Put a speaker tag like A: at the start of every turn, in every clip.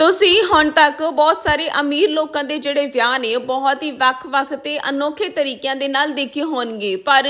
A: ਤੁਸੀਂ ਹੁਣ ਤੱਕ ਬਹੁਤ ਸਾਰੇ ਅਮੀਰ ਲੋਕਾਂ ਦੇ ਜਿਹੜੇ ਵਿਆਹ ਨੇ, ਉਹ ਬਹੁਤ ਹੀ ਵੱਖ-ਵੱਖ ਤੇ ਅਨੋਖੇ ਤਰੀਕਿਆਂ ਦੇ ਨਾਲ ਦੇਖੇ ਹੋਣਗੇ। ਪਰ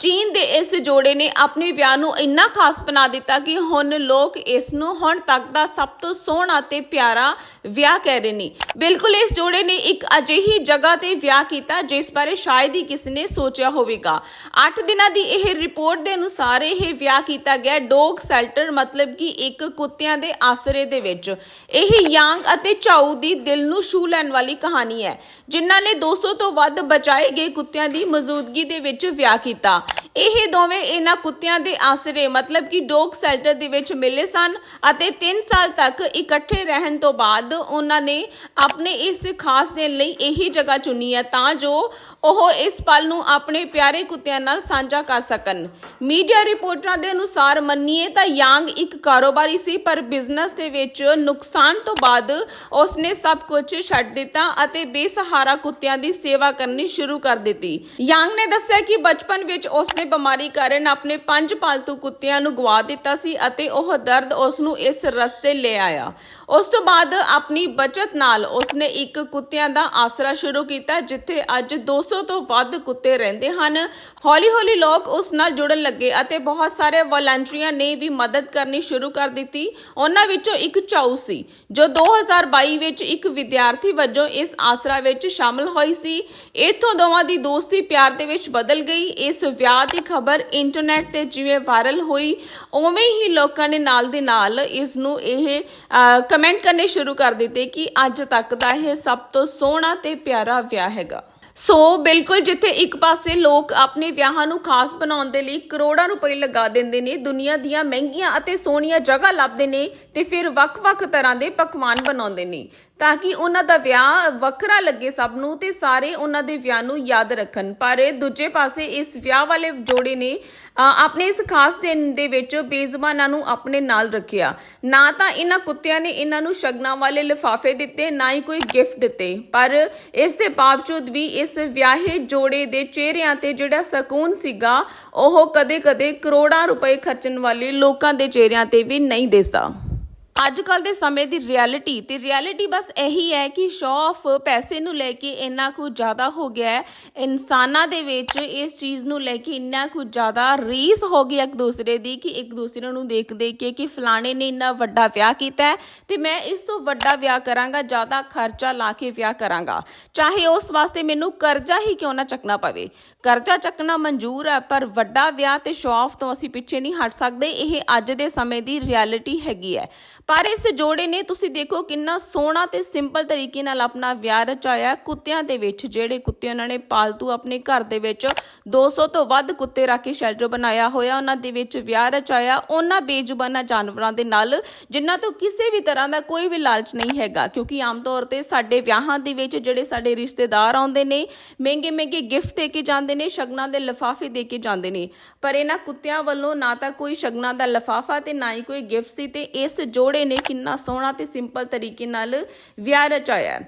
A: ਚੀਨ ਦੇ ਇਸ ਜੋੜੇ ਨੇ ਆਪਣੇ ਵਿਆਹ ਨੂੰ ਇੰਨਾ ਖਾਸ ਬਣਾ ਦਿੱਤਾ ਕਿ ਹੁਣ ਲੋਕ ਇਸ ਨੂੰ ਹੁਣ ਤੱਕ ਦਾ ਸਭ ਤੋਂ ਸੋਹਣਾ ਤੇ ਪਿਆਰਾ ਵਿਆਹ ਕਹਿ ਰਹੇ ਨੇ। ਬਿਲਕੁਲ ਇਸ ਜੋੜੇ ਨੇ ਇੱਕ ਅਜਿਹੀ ਜਗ੍ਹਾ ਤੇ ਵਿਆਹ ਕੀਤਾ, ਜਿਸ ਬਾਰੇ ਸ਼ਾਇਦ ਹੀ ਕਿਸੇ ਨੇ ਸੋਚਿਆ ਹੋਵੇਗਾ। 8 ਦਿਨਾਂ ਦੀ ਇਹ ਰਿਪੋਰਟ ਦੇ ਅਨੁਸਾਰ ਇਹ ਵਿਆਹ ਕੀਤਾ ਗਿਆ ਡੌਗ ਸ਼ੈਲਟਰ, ਮਤਲਬ ਕਿ ਇੱਕ ਕੁੱਤਿਆਂ ਦੇ ਆਸਰੇ ਦੇ ਵਿੱਚ। ਇਹ ਯਾਂਗ ਅਤੇ ਚਾਊ ਦੀ ਦਿਲ ਨੂੰ ਛੂ ਲੈਣ ਵਾਲੀ ਕਹਾਣੀ ਹੈ ਜਿਨ੍ਹਾਂ ਨੇ 200 ਤੋਂ ਵੱਧ ਬਚਾਏ ਗਏ ਕੁੱਤਿਆਂ ਦੀ ਮੌਜੂਦਗੀ ਦੇ ਵਿੱਚ ਵਿਆਹ ਕੀਤਾ ਇਹ ਦੋਵੇਂ ਇਹਨਾਂ ਕੁੱਤਿਆਂ ਦੇ ਆਸਰੇ ਮਤਲਬ ਕਿ ਡੌਗ ਸ਼ੈਲਟਰ ਦੇ ਵਿੱਚ ਮਿਲੇ ਸਨ ਅਤੇ 3 ਸਾਲ ਤੱਕ ਇਕੱਠੇ ਰਹਿਣ ਤੋਂ ਬਾਅਦ ਉਹਨਾਂ ਨੇ ਆਪਣੇ ਇਸ ਖਾਸ ਦਿਨ ਲਈ ਇਹੀ ਜਗ੍ਹਾ ਚੁਣੀ ਹੈ ਤਾਂ ਜੋ ਉਹ ਇਸ ਪਲ ਨੂੰ ਆਪਣੇ ਪਿਆਰੇ ਕੁੱਤਿਆਂ ਨਾਲ ਸਾਂਝਾ ਕਰ ਸਕਣ ਮੀਡੀਆ ਰਿਪੋਰਟਾਂ ਦੇ ਅਨੁਸਾਰ ਮੰਨੀਏ ਤਾਂ ਯਾਂਗ ਇੱਕ ਕਾਰੋਬਾਰੀ ਸੀ ਪਰ ਬਿਜ਼ਨਸ ਦੇ ਵਿੱਚ ਨੁਕਸਾਨ ਤੋਂ ਬਾਅਦ ਉਸਨੇ ਸਭ ਕੁਝ ਛੱਡ ਦਿੱਤਾ ਅਤੇ ਬੇਸਹਾਰਾ ਕੁੱਤਿਆਂ ਦੀ ਸੇਵਾ ਕਰਨੀ ਸ਼ੁਰੂ ਕਰ ਦਿੱਤੀ। ਯਾਂਗ ਨੇ ਦੱਸਿਆ ਕਿ ਬਚਪਨ ਵਿੱਚ ਉਸਨੇ ਬਿਮਾਰੀ ਕਾਰਨ ਆਪਣੇ ਪੰਜ ਪਾਲਤੂ ਕੁੱਤਿਆਂ ਨੂੰ ਗਵਾ ਦਿੱਤਾ ਸੀ ਅਤੇ ਉਹ ਦਰਦ ਉਸ ਨੂੰ ਇਸ ਰਸਤੇ ਲੈ ਆਇਆ। ਉਸ ਤੋਂ ਬਾਅਦ ਆਪਣੀ ਬਚਤ ਨਾਲ ਉਸਨੇ ਇੱਕ ਕੁੱਤਿਆਂ ਦਾ ਆਸਰਾ ਸ਼ੁਰੂ ਕੀਤਾ, ਜਿੱਥੇ ਅੱਜ 200 ਤੋਂ ਵੱਧ ਕੁੱਤੇ ਰਹਿੰਦੇ ਹਨ। ਹੌਲੀ-ਹੌਲੀ ਲੋਕ ਉਸ ਨਾਲ ਜੁੜਨ ਲੱਗੇ ਅਤੇ ਬਹੁਤ ਸਾਰੇ ਵਲੰਟੀਅਰਾਂ ਨੇ ਵੀ ਮਦਦ ਕਰਨੀ ਸ਼ੁਰੂ ਕਰ ਦਿੱਤੀ। ਉਹਨਾਂ ਵਿੱਚੋਂ ਇੱਕ ਚਾਊ ਸੀ, ਜੋ 2022 ਵਿੱਚ ਇੱਕ ਵਿਦਿਆਰਥੀ ਵਜੋਂ ਇਸ ਆਸਰਾ ਵਿੱਚ ਸ਼ਾਮਲ ਹੋਈ ਸੀ। ਇੱਥੋਂ ਦੋਵਾਂ ਦੀ ਦੋਸਤੀ ਪਿਆਰ ਦੇ ਵਿੱਚ ਬਦਲ ਗਈ। ਇਸ ਵਿਆਹ ਦੀ ਖਬਰ ਇੰਟਰਨੈਟ ਤੇ ਜਿਵੇਂ ਵਾਇਰਲ ਹੋਈ, ਉਵੇਂ ਹੀ ਲੋਕਾਂ ਨੇ ਨਾਲ ਦੇ ਨਾਲ ਇਸ ਨੂੰ ਇਹ ਕਮੈਂਟ ਕਰਨੇ ਸ਼ੁਰੂ ਕਰ ਦਿੱਤੇ ਕਿ ਅੱਜ ਤੱਕ ਦਾ ਇਹ ਸਭ ਤੋਂ ਸੋਹਣਾ ਤੇ ਪਿਆਰਾ ਵਿਆਹ ਹੈਗਾ। ਸੋ ਬਿਲਕੁਲ ਜਿੱਥੇ ਇੱਕ ਪਾਸੇ ਲੋਕ ਆਪਣੇ ਵਿਆਹਾਂ ਨੂੰ ਖਾਸ ਬਣਾਉਣ ਦੇ ਲਈ ਕਰੋੜਾਂ ਰੁਪਏ ਲਗਾ ਦਿੰਦੇ ਨੇ, ਦੁਨੀਆ ਦੀਆਂ ਮਹਿੰਗੀਆਂ ਅਤੇ ਸੋਹਣੀਆਂ ਜਗ੍ਹਾ ਲੱਭਦੇ ਨੇ ਤੇ ਫਿਰ ਵੱਖ-ਵੱਖ ਤਰ੍ਹਾਂ ਦੇ ਪਕਵਾਨ ਬਣਾਉਂਦੇ ਨੇ ਤਾਂ ਕਿ ਉਹਨਾਂ ਦਾ ਵਿਆਹ ਵੱਖਰਾ ਲੱਗੇ ਸਭ ਨੂੰ ਤੇ ਸਾਰੇ ਉਹਨਾਂ ਦੇ ਵਿਆਹ ਨੂੰ ਯਾਦ ਰੱਖਣ। ਪਰ ਦੂਜੇ ਪਾਸੇ ਇਸ ਵਿਆਹ ਵਾਲੇ ਜੋੜੇ ਨੇ ਆਪਣੇ ਇਸ ਖਾਸ ਦਿਨ ਦੇ ਵਿੱਚ ਬੇਜ਼ੁਬਾਨਾਂ ਨੂੰ ਆਪਣੇ ਨਾਲ ਰੱਖਿਆ। ਨਾ ਤਾਂ ਇਹਨਾਂ ਕੁੱਤਿਆਂ ਨੇ ਇਹਨਾਂ ਨੂੰ ਸ਼ਗਨਾਂ ਵਾਲੇ ਲਿਫਾਫੇ ਦਿੱਤੇ, ਨਾ ਹੀ ਕੋਈ ਗਿਫਟ ਦਿੱਤੇ। ਪਰ ਇਸ ਦੇ ਬਾਵਜੂਦ ਵੀ ਇਸ ਵਿਆਹੇ ਜੋੜੇ ਦੇ ਚਿਹਰਿਆਂ ਤੇ ਜਿਹੜਾ ਸਕੂਨ ਸੀਗਾ, ਉਹ ਕਦੇ-ਕਦੇ ਕਰੋੜਾਂ ਰੁਪਏ ਖਰਚਣ ਵਾਲੇ ਲੋਕਾਂ ਦੇ ਚਿਹਰਿਆਂ ਤੇ ਵੀ ਨਹੀਂ ਦਿਸਦਾ। ਅੱਜ ਕੱਲ ਦੇ ਸਮੇਂ ਦੀ ਰਿਐਲਿਟੀ ਤੇ ਰਿਐਲਿਟੀ ਬਸ ਇਹੀ ਹੈ ਕਿ ਸ਼ੌ ਆਫ ਪੈਸੇ ਨੂੰ ਲੈ ਕੇ ਇੰਨਾ ਕੁ ਜ਼ਿਆਦਾ ਹੋ ਗਿਆ ਹੈ। ਇਨਸਾਨਾਂ ਦੇ ਵਿੱਚ ਇਸ ਚੀਜ਼ ਨੂੰ ਲੈ ਕੇ ਇੰਨਾ ਕੁ ਜ਼ਿਆਦਾ ਰੀਸ ਹੋ ਗਈ ਇੱਕ ਦੂਸਰੇ ਦੀ ਕਿ ਇੱਕ ਦੂਸਰੇ ਨੂੰ ਦੇਖ ਦੇਖ ਕੇ ਕਿ ਫਲਾਣੇ ਨੇ ਇੰਨਾ ਵੱਡਾ ਵਿਆਹ ਕੀਤਾ ਹੈ ਤੇ ਮੈਂ ਇਸ ਤੋਂ ਵੱਡਾ ਵਿਆਹ ਕਰਾਂਗਾ, ਜ਼ਿਆਦਾ ਖਰਚਾ ਲਾ ਕੇ ਵਿਆਹ ਕਰਾਂਗਾ। ਚਾਹੇ ਉਸ ਵਾਸਤੇ ਮੈਨੂੰ ਕਰਜ਼ਾ ਹੀ ਕਿਉਂ ਨਾ ਚੱਕਣਾ ਪਵੇ। ਕਰਜ਼ਾ ਚੱਕਣਾ ਮਨਜ਼ੂਰ ਹੈ, ਪਰ ਵੱਡਾ ਵਿਆਹ ਤੇ ਸ਼ੌ ਆਫ ਤੋਂ ਅਸੀਂ ਪਿੱਛੇ ਨਹੀਂ ਹਟ ਸਕਦੇ। ਇਹ ਅੱਜ ਦੇ ਸਮੇਂ ਦੀ ਰਿਐਲਿਟੀ ਹੈਗੀ ਹੈ। ਪਰ ਇਸ ਜੋੜੇ ਨੇ ਤੁਸੀਂ ਦੇਖੋ ਕਿੰਨਾ ਸੋਹਣਾ ਤੇ ਸਿੰਪਲ ਤਰੀਕੇ ਨਾਲ ਆਪਣਾ ਵਿਆਹ ਰਚਾਇਆ। ਕੁੱਤਿਆਂ ਦੇ ਵਿੱਚ ਜਿਹੜੇ ਕੁੱਤੇ ਉਹਨਾਂ ਨੇ ਪਾਲਤੂ ਆਪਣੇ ਘਰ ਦੇ ਵਿੱਚ 200 ਤੋਂ ਵੱਧ ਕੁੱਤੇ ਰੱਖ ਕੇ ਸ਼ੈਲਟਰ ਬਣਾਇਆ ਹੋਇਆ। ਉਹਨਾਂ ਦੇ ਵਿੱਚ ਵਿਆਹ ਰਚਾਇਆ। ਉਹਨਾਂ ਬੇਜ਼ੁਬਾਨਾਂ ਜਾਨਵਰਾਂ ਦੇ ਨਾਲ, ਜਿਨ੍ਹਾਂ ਤੋਂ ਕਿਸੇ ਵੀ ਤਰ੍ਹਾਂ ਦਾ ਕੋਈ ਵੀ ਲਾਲਚ ਨਹੀਂ ਹੈਗਾ। ਕਿਉਂਕਿ ਆਮ ਤੌਰ ਤੇ ਸਾਡੇ ਵਿਆਹਾਂ ਦੇ ਵਿੱਚ ਜਿਹੜੇ ਸਾਡੇ ਰਿਸ਼ਤੇਦਾਰ ਆਉਂਦੇ ਨੇ, ਮਹਿੰਗੇ ਮਹਿੰਗੇ ਗਿਫਟ ਦੇ ਕੇ ਜਾਂਦੇ ਨੇ, ਸ਼ਗਨਾਂ ਦੇ ਲਿਫਾਫੇ ਦੇ ਕੇ ਜਾਂਦੇ ਨੇ। ਪਰ ਇਹਨਾਂ ਕੁੱਤਿਆਂ ਵੱਲੋਂ ਨਾ ਤਾਂ ਕੋਈ ਸ਼ਗਨਾਂ ਦਾ ਲਿਫਾਫਾ ਤੇ ਨਾ ਹੀ ਕੋਈ ਗਿਫਟ ਸੀ ਤੇ ਇਸ ਜੋੜ ਨੇ ਕਿੰਨਾ ਸੋਹਣਾ ਤੇ ਸਿੰਪਲ ਤਰੀਕੇ ਨਾਲ ਵਿਆਹ ਰਚਾਇਆ